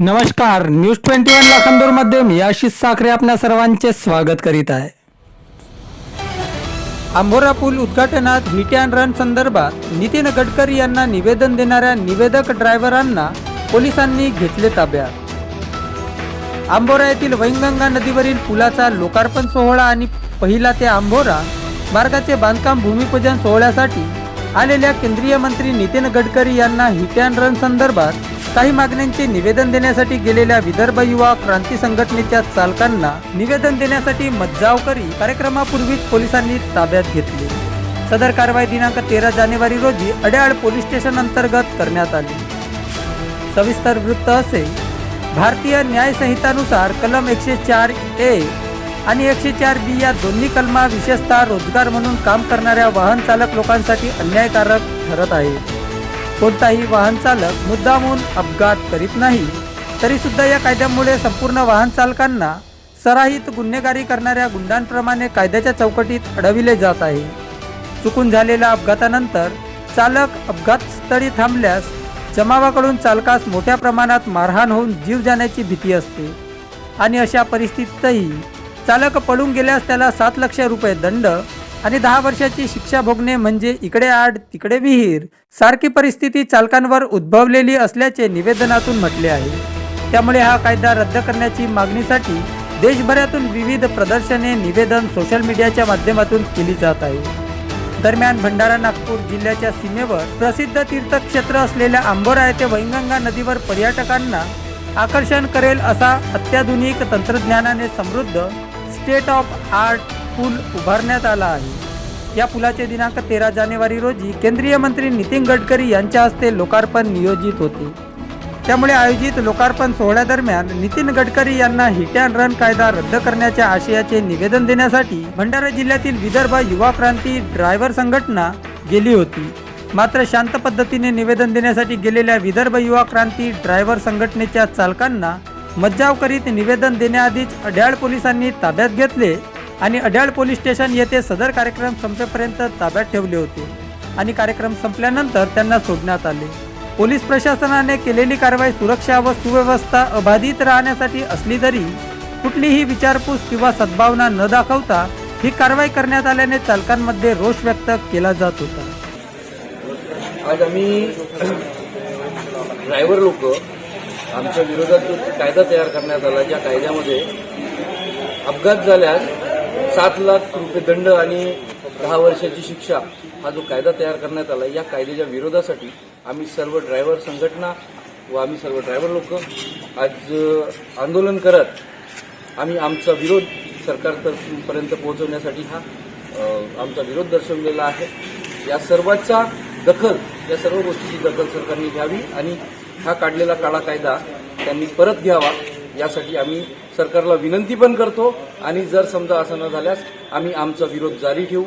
नमस्कार news twenty one लाखांदूरमध्ये मी आशिष साखरे आपल्या सर्वांचे स्वागत करीत आहे. आंबोरा पूल उद्घाटनात हिट अँड रन संदर्भात नितीन गडकरी यांना निवेदन देणाऱ्या निवेदक ड्रायव्हरांना पोलिसांनी घेतले ताब्यात. आंबोरा येथील वैनगंगा नदीवरील पुलाचा लोकार्पण सोहळा आणि पहिला ते आंबोरा मार्गाचे बांधकाम भूमिपूजन सोहळ्यासाठी आलेल्या केंद्रीय मंत्री नितीन गडकरी यांना हिट अँड रन संदर्भात काही मागण्यांचे निवेदन देण्यासाठी गेलेल्या विदर्भ युवा क्रांती संघटनेच्या चालकांना निवेदन देण्यासाठी मज्जावकरी कार्यक्रमापूर्वीच पोलिसांनी ताब्यात घेतले. सदर कारवाई दिनांक तेरा जानेवारी रोजी अड्याळ पोलीस स्टेशन अंतर्गत करण्यात आली. सविस्तर वृत्त असे भारतीय न्याय संहितानुसार कलम एकशे चार ए आणि एकशे चार बी या दोन्ही कलमा विशेषतः रोजगार म्हणून काम करणाऱ्या वाहन चालक लोकांसाठी अन्यायकारक ठरत आहे. कोणताही वाहन चालक मुद्दामून अपघात करीत नाही. तरी सुद्धा या कायद्यामुळे संपूर्ण वाहन चालकांना सराहित गुन्हेगारी करणाऱ्या गुंडांप्रमाणे कायद्याच्या चौकटीत अडविले जात आहे. चुकून झालेल्या अपघातानंतर चालक अपघातस्थळी थांबल्यास जमावाकडून चालकास मोठ्या प्रमाणात मारहाण होऊन जीव जाण्याची भीती असते. आणि अशा परिस्थितीतही चालक पळून गेल्यास त्याला सात लक्ष रुपये दंड आणि दहा वर्षाची शिक्षा भोगणे म्हणजे इकडे आड तिकडे विहीर सारखी परिस्थिती चालकांवर उद्भवलेली असल्याचे निवेदनातून म्हटले आहे. त्यामुळे हा कायदा रद्द करण्याची मागणीसाठी देशभरातून विविध प्रदर्शने निवेदन सोशल मीडियाच्या माध्यमातून केली जात आहे. दरम्यान भंडारा नागपूर जिल्ह्याच्या सीमेवर प्रसिद्ध तीर्थक्षेत्र असलेल्या आंबोरा येथे वैनगंगा नदीवर पर्यटकांना आकर्षण करेल असा अत्याधुनिक तंत्रज्ञानाने समृद्ध स्टेट ऑफ आर्ट पूल उभारण्यात आला आहे. या पुलाचे दिनांक तेरा जानेवारी रोजी केंद्रीय मंत्री नितीन गडकरी यांच्या हस्ते लोकार्पण नियोजित होते. त्यामुळे आयोजित लोकार्पण सोहळ्यादरम्यान नितीन गडकरी यांना हिट अँड रन कायदा रद्द करण्याच्या आशयाचे निवेदन देण्यासाठी भंडारा जिल्ह्यातील विदर्भ युवा क्रांती ड्रायव्हर संघटना गेली होती. मात्र शांत पद्धतीने निवेदन देण्यासाठी गेलेल्या विदर्भ युवा क्रांती ड्रायव्हर संघटनेच्या चालकांना मज्जाव करीत निवेदन देण्याआधीच अड्याळ पोलिसांनी ताब्यात घेतले आणि अड्याळ पोलीस स्टेशन येथे सदर कार्यक्रम संपेपर्यंत ताब्यात ठेवले होते आणि कार्यक्रम संपल्यानंतर त्यांना सोडण्यात आले. पोलीस प्रशासनाने केलेली कारवाई सुरक्षा व सुव्यवस्था अबाधित राहण्यासाठी असली तरी कुठलीही विचारपूस किंवा सद्भावना न दाखवता ही कारवाई करण्यात आल्याने चालकांमध्ये रोष व्यक्त केला जात होता. आज आम्ही ड्रायव्हर लोक आमच्या विरोधात जो कायदा तयार करण्यात आला ज्या कायद्यामध्ये अपघात झाल्यास सात लाख रुपये दंड आणि दहा वर्षाची शिक्षा हा जो कायदा तयार करण्यात आला या कायद्याच्या विरोधासाठी आम्ही सर्व ड्रायव्हर संघटना व आम्ही सर्व ड्रायव्हर लोक आज आंदोलन करत आम्ही आमचा विरोध सरकारपर्यंत पोहोचवण्यासाठी हा आमचा विरोध दर्शवलेला आहे. या सर्वाचा दखल या सर्व गोष्टीची दखल सरकारने घ्यावी आणि हा काढलेला काळा कायदा त्यांनी परत घ्यावा यासाठी आम्ही सरकारला विनंती पण करतो आणि जर समजा असं न झाल्यास आम्ही आमचा विरोध जारी ठेवू.